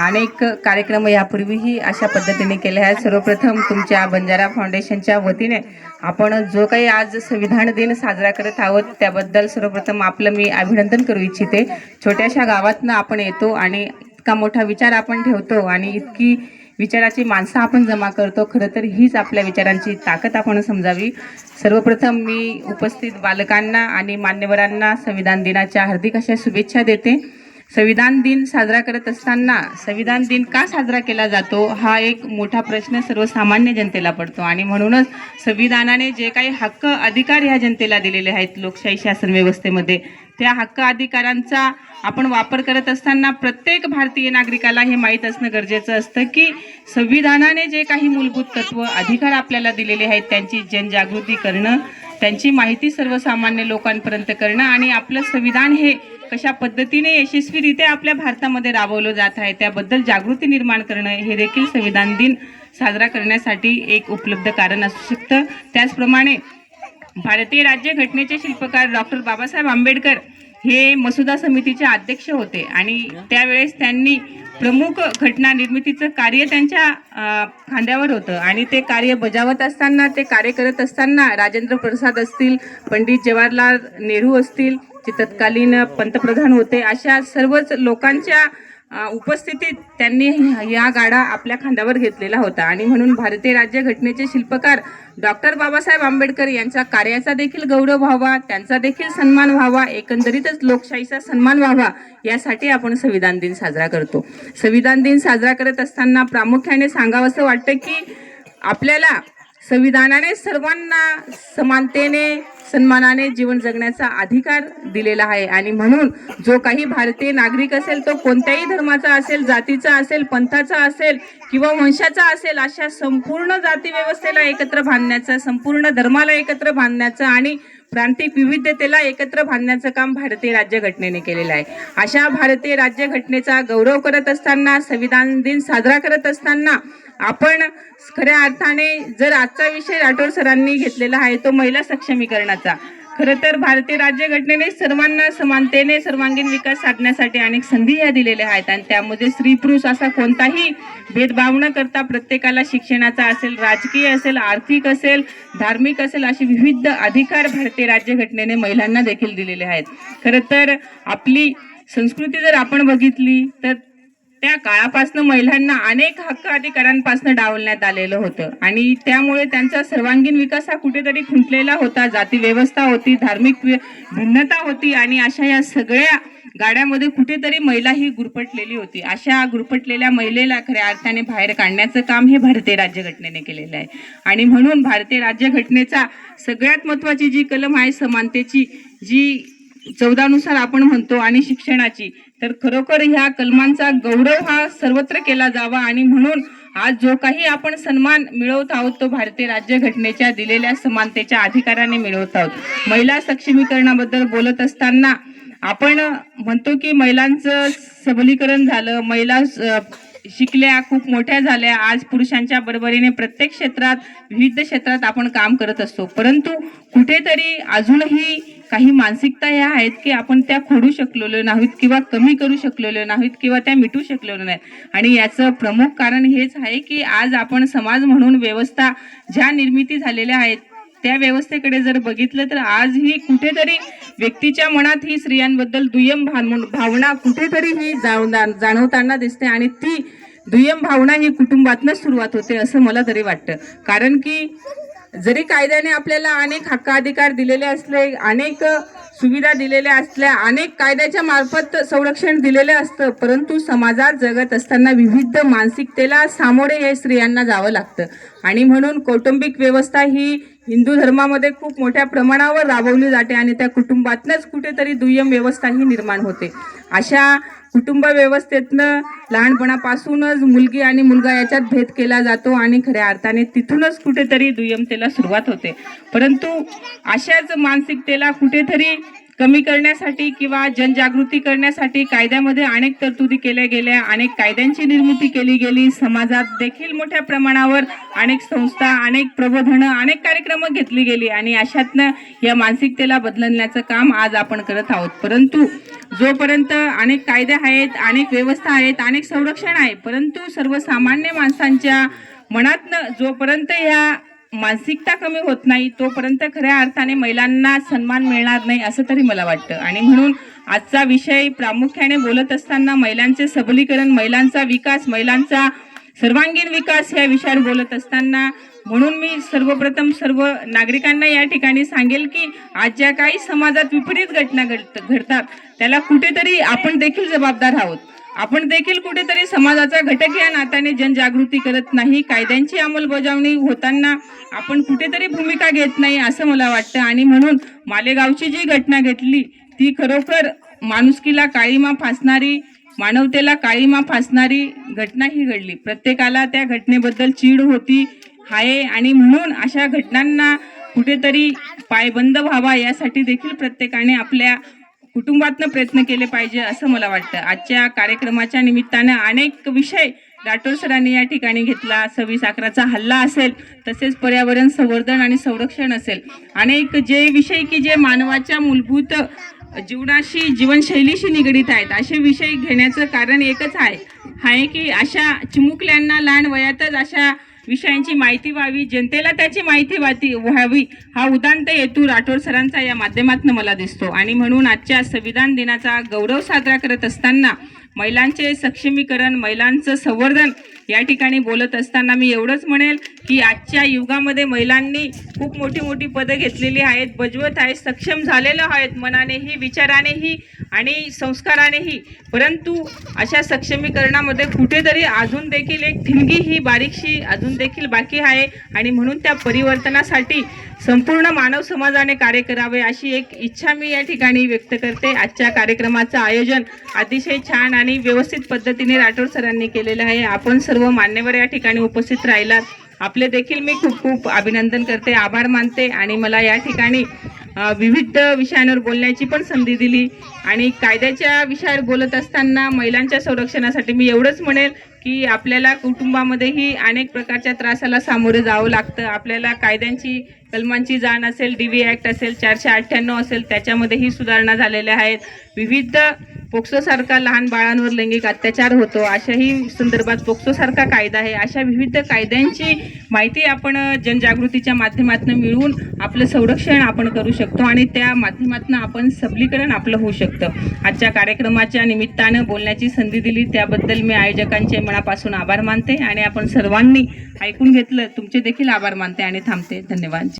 अनेक कार्यक्रम यापूर्वीही अशा पद्धतीने केले आहेत. सर्वप्रथम तुमच्या बंजारा फाउंडेशनच्या वतीने आपण जो काही आज संविधान दिन साजरा करत आहोत त्याबद्दल सर्वप्रथम आपलं मी अभिनंदन करू इच्छिते. छोट्याशा गावातनं आपण येतो आणि इतका मोठा विचार आपण ठेवतो आणि इतकी विचाराची माणसं आपण जमा करतो खरं तर हीच आपल्या विचारांची ताकद आपण समजावी. सर्वप्रथम मी उपस्थित बालकांना आणि मान्यवरांना संविधान दिनाच्या हार्दिक अशा शुभेच्छा देते. संविधान दिन साजरा करत असताना संविधान दिन का साजरा केला जातो हा एक मोठा प्रश्न सर्वसामान्य जनतेला पडतो. आणि म्हणूनच संविधानाने जे काही हक्क अधिकार ह्या जनतेला दिलेले आहेत लोकशाही शासन व्यवस्थेमध्ये त्या हक्क अधिकारांचा आपण वापर करत असताना प्रत्येक भारतीय नागरिकाला हे माहीत असणं गरजेचं असतं की संविधानाने जे काही मूलभूत तत्व अधिकार आपल्याला दिलेले आहेत त्यांची जनजागृती करणं त्यांची माहिती सर्वसामान्य लोकांपर्यंत करणं आणि आपलं संविधान हे कशा पद्धतीने यशस्वीरित्या आपल्या भारतामध्ये राबवलं जात आहे त्याबद्दल जागृती निर्माण करणं हे देखील संविधान दिन साजरा करण्यासाठी एक उपलब्ध कारण असू शकतं. त्याचप्रमाणे भारतीय राज्यघटनेचे शिल्पकार डॉक्टर बाबासाहेब आंबेडकर हे मसुदा समितीचे अध्यक्ष होते आणि त्यावेळेस त्यांनी प्रमुख घटना निर्मितीचं कार्य त्यांच्या खांद्यावर होतं. आणि ते कार्य बजावत असताना ते कार्य करत असताना राजेंद्र प्रसाद असतील पंडित जवाहरलाल नेहरू असतील जे तत्कालीन पंतप्रधान होते अशा सर्वच लोकांच्या उपस्थितीत त्यांनी या गाडा आपल्या खांद्यावर घेतलेला होता. आणि म्हणून भारतीय राज्यघटनेचे शिल्पकार डॉक्टर बाबासाहेब आंबेडकर यांच्या कार्याचा देखील गौरव व्हावा त्यांचा देखील सन्मान व्हावा एकंदरीतच लोकशाहीचा सन्मान व्हावा यासाठी आपण संविधान दिन साजरा करतो. संविधान दिन साजरा करत असताना प्रामुख्याने सांगावंसं वाटतं की आपल्याला संविधानाने सर्वांना समानतेने सन्मानाने जीवन जगण्याचा अधिकार दिलेला आहे. आणि म्हणून जो काही भारतीय नागरिक असेल तो कोणत्याही धर्माचा असेल जातीचा असेल पंथाचा असेल किंवा वंशाचा असेल अशा संपूर्ण जाती व्यवस्थेला एकत्र बांधण्याचं संपूर्ण धर्माला एकत्र बांधण्याचं आणि प्रांतिक विविधतेला एकत्र बांधण्याचं काम भारतीय राज्यघटनेने केलेलं आहे. अशा भारतीय राज्यघटनेचा गौरव करत असताना संविधान दिन साजरा करत असताना आपण खऱ्या अर्थाने जर आजचा विषय राठोड सरांनी घेतलेला आहे तो महिला सक्षमीकरणाचा. खरं तर भारतीय राज्यघटनेने सर्वांना समानतेने सर्वांगीण विकास साधण्यासाठी अनेक संधी या दिलेल्या आहेत आणि त्यामध्ये स्त्री पुरुष असा कोणताही भेदभाव न करता प्रत्येकाला शिक्षणाचा असेल राजकीय असेल आर्थिक असेल धार्मिक असेल असे विविध अधिकार भारतीय राज्यघटनेने महिलांना देखील दिलेले आहेत. खरं तर आपली संस्कृती जर आपण बघितली तर त्या काळापासून महिलांना अनेक हक्क अधिकारांपासून डावलण्यात आलेलं होतं. आणि त्यामुळे त्यांचा सर्वांगीण विकास हा कुठेतरी खुंटलेला होता. जाती व्यवस्था होती धार्मिक भिन्नता होती आणि अशा या सगळ्या गाड्यामध्ये कुठेतरी महिला ही गुरपटलेली होती. अशा गुरपटलेल्या महिलेला खऱ्या अर्थाने बाहेर काढण्याचं काम हे भारतीय राज्यघटनेने केलेलं आहे. आणि म्हणून भारतीय राज्यघटनेचा सगळ्यात महत्त्वाची जी कलम आहे समानतेची जी चौदानुसार आपण म्हणतो आणि शिक्षणाची. तर खरोखर ह्या कलमांचा गौरव हा सर्वत्र केला जावा आणि म्हणून आज जो काही आपण सन्मान मिळवत आहोत तो भारतीय राज्यघटनेच्या दिलेल्या समानतेच्या अधिकाराने मिळवत आहोत. महिला सक्षमीकरणाबद्दल बोलत असताना आपण म्हणतो की महिलांचं सबलीकरण झालं महिला शिकल्या खूप मोठ्या झाल्या. आज पुरुषांच्या बरोबरीने प्रत्येक क्षेत्रात विविध क्षेत्रात आपण काम करत असतो. परंतु कुठेतरी अजूनही काही मानसिकता ह्या आहेत की आपण त्या खोडू शकलेलो नाहीत किंवा कमी करू शकलेलो नाहीत किंवा त्या मिटू शकलेलो नाहीत. आणि याचं प्रमुख कारण हेच आहे की आज आपण समाज म्हणून व्यवस्था ज्या निर्मिती झालेल्या आहेत त्या व्यवस्थेकडे जर बघितलं तर आजही कुठेतरी व्यक्तीच्या मनात ही स्त्रियांबद्दल दुय्यम भावना भावना कुठेतरी ही जाणवताना दिसते आणि ती दुय्यम भावना ही कुटुंबातनंच सुरुवात होते असं मला तरी वाटतं. कारण की जरी कायद्याने आपल्याला अनेक हक्क अधिकार दिलेले असले अनेक सुविधा दिलेल्या असल्या अनेक कायद्याच्या मार्फत संरक्षण दिलेलं असतं परंतु समाजात जगत असताना विविध मानसिकतेला सामोरे हे स्त्रियांना जावं लागतं. आणि म्हणून कौटुंबिक व्यवस्था ही हिंदू धर्मामध्ये खूप मोठ्या प्रमाणावर राबवली जाते आणि त्या कुटुंबातनंच कुठेतरी दुय्यम व्यवस्था ही निर्माण होते. अशा कुटुंब व्यवस्थेतनं लहानपणापासूनच मुलगी आणि मुलगा याच्यात भेद केला जातो आणि खऱ्या अर्थाने तिथूनच कुठेतरी दुय्यमतेला सुरुवात होते. परंतु अशाच मानसिकतेला कुठेतरी कमी करण्यासाठी किंवा जनजागृती करण्यासाठी कायद्यामध्ये अनेक तरतुदी केल्या गेल्या अनेक कायद्यांची निर्मिती केली गेली. समाजात देखील मोठ्या प्रमाणावर अनेक संस्था अनेक प्रबोधनं अनेक कार्यक्रम घेतली गेली आणि अशातनं या मानसिकतेला बदलण्याचं काम आज आपण करत आहोत. परंतु जोपर्यंत अनेक कायदे आहेत अनेक व्यवस्था आहेत अनेक संरक्षण आहे परंतु सर्वसामान्य माणसांच्या मनातनं जोपर्यंत या मानसिकता कमी होत नाही तोपर्यंत खऱ्या अर्थाने महिलांना सन्मान मिळणार नाही असं तरी मला वाटतं. आणि म्हणून आजचा विषय प्रामुख्याने बोलत असताना महिलांचे सबलीकरण महिलांचा विकास महिलांचा सर्वांगीण विकास या विषयावर बोलत असताना म्हणून मी सर्वप्रथम सर्व नागरिकांना या ठिकाणी सांगेल की आज ज्या काही समाजात विपरीत घटना घडत घडतात त्याला कुठेतरी आपण देखील जबाबदार आहोत. आपण देखील कुठेतरी समाजाचा घटक या नात्याने जनजागृती करत नाही. कायद्यांची अंमलबजावणी होताना आपण कुठेतरी भूमिका घेत नाही असं मला वाटतं. आणि म्हणून मालेगावची जी घटना घडली ती खरोखर माणुसकीला काळीमा फासणारी मानवतेला काळीमा फासणारी घटना ही घडली. प्रत्येकाला त्या घटनेबद्दल चीड होती आहे आणि म्हणून अशा घटनांना कुठेतरी पायबंद व्हावा यासाठी देखील प्रत्येकाने आपल्या कुटुंबातनं प्रयत्न केले पाहिजे असं मला वाटतं. आजच्या कार्यक्रमाच्या निमित्तानं अनेक विषय राठोड सरांनी या ठिकाणी घेतला. सव्वीस अकराचा हल्ला असेल तसेच पर्यावरण संवर्धन आणि संरक्षण असेल. अनेक जे विषय की जे मानवाच्या मूलभूत जीवनाशी जीवनशैलीशी निगडीत आहेत असे विषय घेण्याचं कारण एकच आहे. आहे की अशा चिमुकल्यांना लहान वयातच अशा विषयांची माहिती व्हावी जनतेला त्याची माहिती वाती व्हावी हा उदांत हेतू राठोड सरांचा या माध्यमातून मला दिसतो. आणि म्हणून आजच्या संविधान दिनाचा गौरव साजरा करत असताना महिलांचे सक्षमीकरण महिलांचं संवर्धन या ठिकाणी बोलत असताना मी एवढंच म्हणेल की आजच्या युगामध्ये महिलांनी खूप मोठी मोठी पदं घेतलेली आहेत बजवत आहेत सक्षम झालेलं आहेत मनानेही विचारानेही आणि संस्कारानेही. परंतु अशा सक्षमीकरणामध्ये कुठेतरी अजून देखील एक ठिणगी ही बारीकशी अजून देखील बाकी आहे आणि म्हणून त्या परिवर्तनासाठी संपूर्ण मानव समाजाने कार्य करावे अशी एक इच्छा मी या ठिकाणी व्यक्त करते. आजच्या कार्यक्रमाचं आयोजन अतिशय छान आणि व्यवस्थित पद्धतीने राठोड सरांनी केलेलं आहे. आपण सर्व मान्यवर या ठिकाणी उपस्थित राहिलात. आपले देखील मी खूप खूप अभिनंदन करते आभार मानते आणि मला या ठिकाणी विविध विषयांवर बोलण्याची पण संधी दिली आणि कायद्याच्या विषयावर बोलत असताना महिलांच्या संरक्षणासाठी मी एवढंच म्हणेल की आपल्याला कुटुंबामध्येही अनेक प्रकारच्या त्रासाला सामोरे जावं लागतं. आपल्याला कायद्यांची कलमांची जाण असेल डी व्ही ॲक्ट असेल चारशे अठ्ठ्याण्णव असेल त्याच्यामध्येही सुधारणा झालेल्या आहेत. विविध पोक्सोसारखा लहान बाळांवर लैंगिक अत्याचार होतो अशाही संदर्भात पोक्सोसारखा कायदा आहे. अशा विविध कायद्यांची माहिती आपण जनजागृतीच्या माध्यमातून मिळवून आपलं संरक्षण आपण करू शकतो आणि त्या माध्यमातून आपण सबलीकरण आपलं होऊ शकतं. आजच्या कार्यक्रमाच्या निमित्तानं बोलण्याची संधी दिली. त्याबद्दल मी आयोजकांचे मनापासून आभार मानते आणि आपण सर्वांनी ऐकून घेतलं. तुमचे देखील आभार मानते आणि थांबते. धन्यवाद.